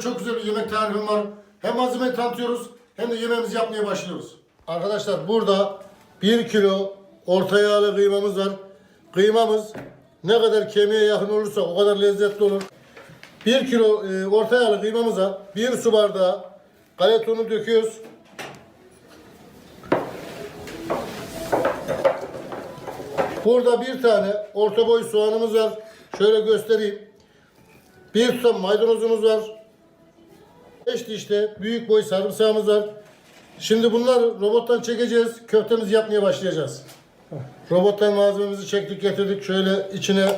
Çok güzel bir yemek tarifim var. Hem malzemeyi tanıtıyoruz hem de yemeğimizi yapmaya başlıyoruz. Arkadaşlar burada 1 kilo orta yağlı kıymamız var. Kıymamız ne kadar kemiğe yakın olursa o kadar lezzetli olur. 1 kilo e, orta yağlı kıymamıza 1 su bardağı galeta unu döküyoruz. Burada bir tane orta boy soğanımız var. Şöyle göstereyim. Bir tutam maydanozumuz var. 5 dişte büyük boy sarımsağımız var. Şimdi bunları robottan çekeceğiz. Köftemizi yapmaya başlayacağız. Robottan malzememizi çektik getirdik. Şöyle içine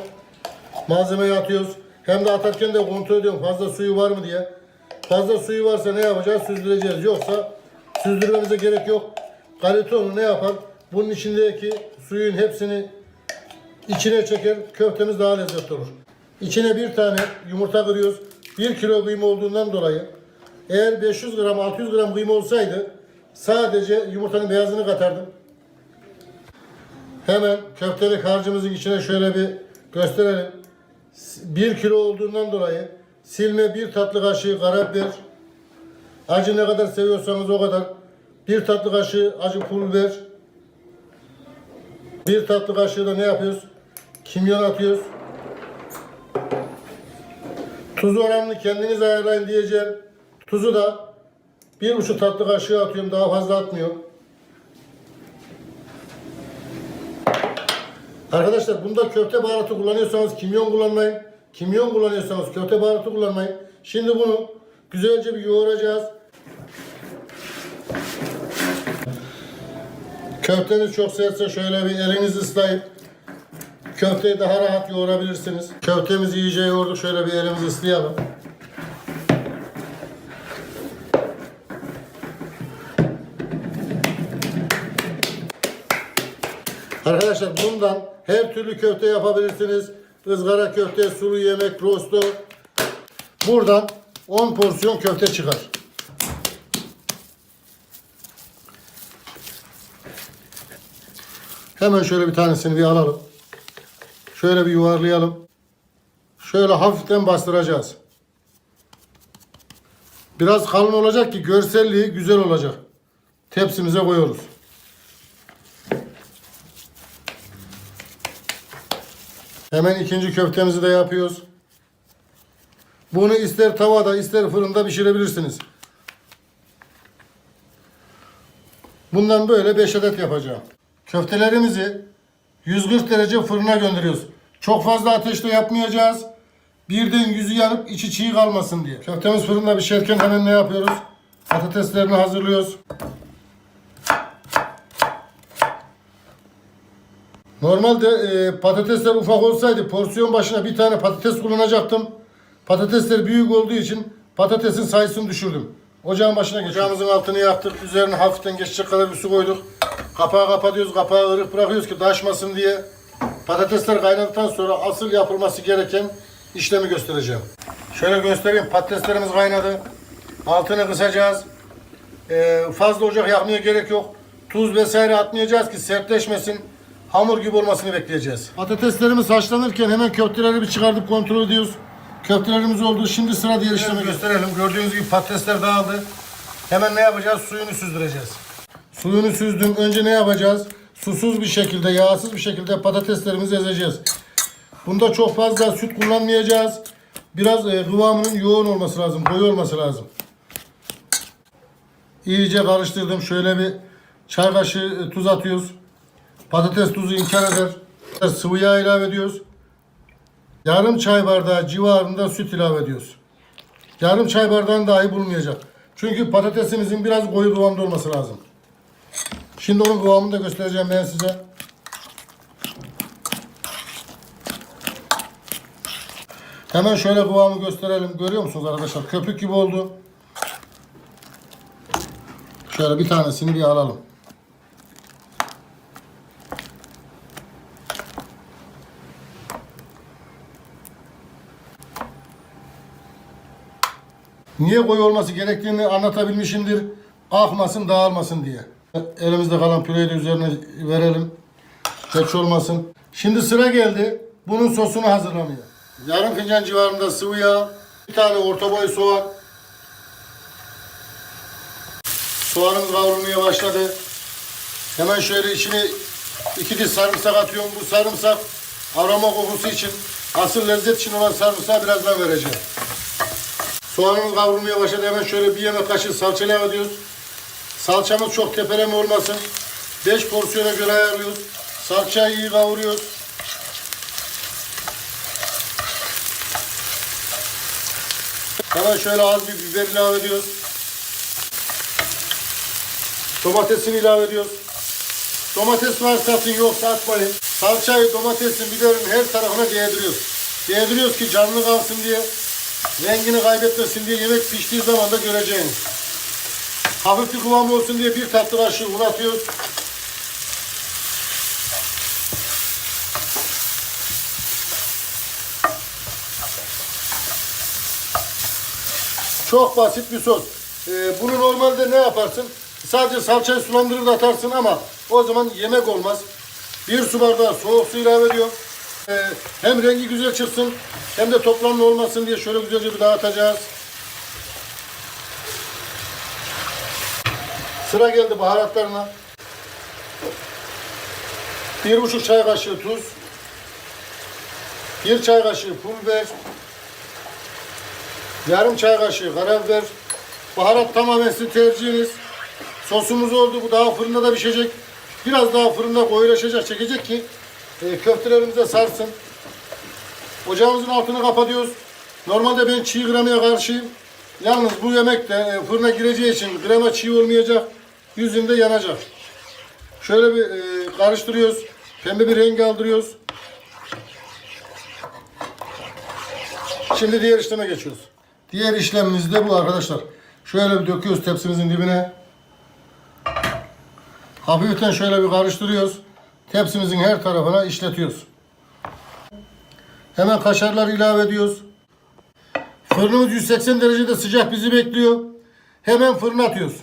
malzemeyi atıyoruz. Hem de atarken de kontrol ediyorum fazla suyu var mı diye. Fazla suyu varsa ne yapacağız? Süzdüreceğiz. Yoksa süzdürmemize gerek yok. Galeta onu ne yapar? Bunun içindeki suyun hepsini içine çeker. Köftemiz daha lezzetli olur. İçine bir tane yumurta kırıyoruz. 1 kilo kıyma olduğundan dolayı eğer 500 gram 600 gram kıyma olsaydı sadece yumurtanın beyazını katardım. Hemen köftelik harcımızın içine şöyle bir gösterelim. 1 kilo olduğundan dolayı silme bir tatlı kaşığı karabiber, acı ne kadar seviyorsanız o kadar, bir tatlı kaşığı acı pul biber, bir tatlı kaşığı da ne yapıyoruz? Kimyon atıyoruz. Tuz oranını kendiniz ayarlayın diyeceğim. Tuzu da bir buçuk tatlı kaşığı atıyorum. Daha fazla atmıyorum. Arkadaşlar bunda köfte baharatı kullanıyorsanız kimyon kullanmayın. Kimyon kullanıyorsanız köfte baharatı kullanmayın. Şimdi bunu güzelce bir yoğuracağız. Köfteniz çok sertse şöyle bir elinizi ıslayıp köfteyi daha rahat yoğurabilirsiniz. Köftemizi iyice yoğurduk. Şöyle bir elimizi ıslayalım. Arkadaşlar bundan her türlü köfte yapabilirsiniz. Izgara köfte, sulu yemek, rosto. Buradan 10 porsiyon köfte çıkar. Hemen şöyle bir tanesini bir alalım. Şöyle bir yuvarlayalım. Şöyle hafiften bastıracağız. Biraz kalın olacak ki görselliği güzel olacak. Tepsimize koyuyoruz. Hemen ikinci köftemizi de yapıyoruz. Bunu ister tavada ister fırında pişirebilirsiniz. Bundan böyle 5 adet yapacağım. Köftelerimizi 140 derece fırına gönderiyoruz. Çok fazla ateşte yapmayacağız. Birden yüzü yanıp içi çiğ kalmasın diye. Köftemiz fırında pişerken hemen ne yapıyoruz? Patateslerini hazırlıyoruz. Normalde e, patatesler ufak olsaydı porsiyon başına bir tane patates kullanacaktım. Patatesler büyük olduğu için patatesin sayısını düşürdüm. Ocağın başına geçiyoruz. Ocağımızın altını yaktık. Üzerine hafiften geçecek kadar bir su koyduk. Kapağı kapatıyoruz. Kapağı ırık bırakıyoruz ki taşmasın diye. Patatesler kaynadıktan sonra asıl yapılması gereken işlemi göstereceğim. Şöyle göstereyim. Patateslerimiz kaynadı. Altını kısacağız. Ee, fazla ocak yakmaya gerek yok. Tuz vesaire atmayacağız ki sertleşmesin. Hamur gibi olmasını bekleyeceğiz. Patateslerimiz haşlanırken hemen köfteleri bir çıkartıp kontrol ediyoruz. Köftelerimiz oldu. Şimdi sıra diğer işlemi gösterelim. Gördüğünüz gibi patatesler dağıldı. Hemen ne yapacağız? Suyunu süzdüreceğiz. Suyunu süzdüm. Önce ne yapacağız? Susuz bir şekilde, yağsız bir şekilde patateslerimizi ezeceğiz. Bunda çok fazla süt kullanmayacağız. Biraz e, kıvamının yoğun olması lazım, koyu olması lazım. İyice karıştırdım. Şöyle bir çay kaşığı e, tuz atıyoruz. Patates tuzu imkan eder. Sıvı yağ ilave ediyoruz. Yarım çay bardağı civarında süt ilave ediyoruz. Yarım çay bardağını dahi bulmayacak. Çünkü patatesimizin biraz koyu kıvamda olması lazım. Şimdi onun kıvamını da göstereceğim ben size. Hemen şöyle kıvamı gösterelim. Görüyor musunuz arkadaşlar? Köpük gibi oldu. Şöyle bir tanesini bir alalım. Niye koyu olması gerektiğini anlatabilmişimdir. Akmasın, dağılmasın diye. Elimizde kalan püreyi de üzerine verelim. Geç olmasın. Şimdi sıra geldi. Bunun sosunu hazırlamaya. Yarım fincan civarında sıvı yağ, bir tane orta boy soğan. Soğanımız kavrulmaya başladı. Hemen şöyle içine iki diş sarımsak atıyorum. Bu sarımsak aroma kokusu için, asıl lezzet için olan sarımsağı birazdan vereceğim. Soğanımız kavrulmaya başladı. Hemen şöyle bir yemek kaşığı salça ilave. Salçamız çok tepeleme olmasın. 5 porsiyona göre ayarlıyoruz. Salçayı iyi kavuruyoruz. Hemen şöyle az bir biber ilave ediyoruz. Domatesini ilave ediyoruz. Domates varsa atın yoksa atmayın. Salçayı, domatesin, biberin her tarafına değdiriyoruz. Değdiriyoruz ki canlı kalsın diye, rengini kaybetmesin diye yemek piştiği zaman da göreceğiniz. Hafif bir kıvam olsun diye bir tatlı kaşığı un atıyoruz. Çok basit bir sos. Ee, bunu normalde ne yaparsın? Sadece salçayı sulandırır da atarsın ama o zaman yemek olmaz. Bir su bardağı soğuk su ilave ediyorum. Ee, hem rengi güzel çıksın hem de toplamlı olmasın diye şöyle güzelce bir dağıtacağız. Sıra geldi baharatlarına. Bir buçuk çay kaşığı tuz. Bir çay kaşığı pul biber. Yarım çay kaşığı karabiber. Baharat tamamen sizin tercihiniz. Sosumuz oldu. Bu daha fırında da pişecek. Biraz daha fırında koyulaşacak, çekecek ki e, köftelerimize sarsın. Ocağımızın altını kapatıyoruz. Normalde ben çiğ gramaya karşıyım. Yalnız bu yemek de e, fırına gireceği için grama çiğ olmayacak. Yüzünde yanacak. Şöyle bir e, karıştırıyoruz. Pembe bir renk aldırıyoruz. Şimdi diğer işleme geçiyoruz. Diğer işlemimiz de bu arkadaşlar. Şöyle bir döküyoruz tepsimizin dibine. Hafiften şöyle bir karıştırıyoruz. Tepsimizin her tarafına işletiyoruz. Hemen kaşarları ilave ediyoruz. Fırınımız 180 derecede sıcak bizi bekliyor. Hemen fırına atıyoruz.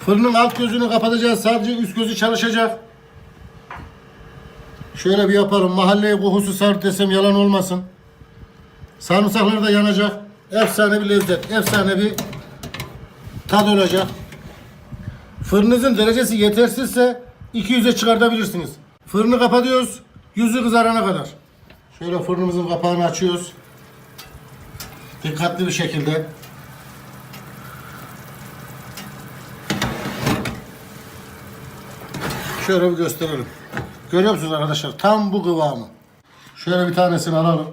Fırının alt gözünü kapatacağız. Sadece üst gözü çalışacak. Şöyle bir yapalım. Mahalleye kokusu sar desem yalan olmasın. Sarımsaklar da yanacak. Efsane bir lezzet, efsane bir tad olacak. Fırınızın derecesi yetersizse 200'e çıkartabilirsiniz. Fırını kapatıyoruz. Yüzü kızarana kadar. Şöyle fırınımızın kapağını açıyoruz. Dikkatli bir şekilde. Şöyle bir gösterelim. Görüyor musunuz arkadaşlar? Tam bu kıvamı. Şöyle bir tanesini alalım.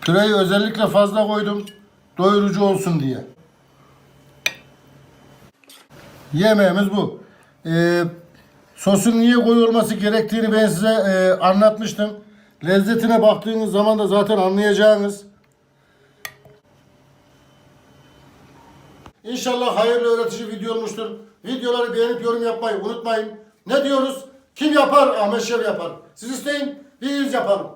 Püreyi özellikle fazla koydum. Doyurucu olsun diye. Yemeğimiz bu. Ee, sosun niye koyu olması gerektiğini ben size e, anlatmıştım. Lezzetine baktığınız zaman da zaten anlayacağınız. İnşallah hayırlı öğretici video olmuştur. Videoları beğenip yorum yapmayı unutmayın. Ne diyoruz? Kim yapar? Ahmet Şev yapar. Siz isteyin, biz yapalım.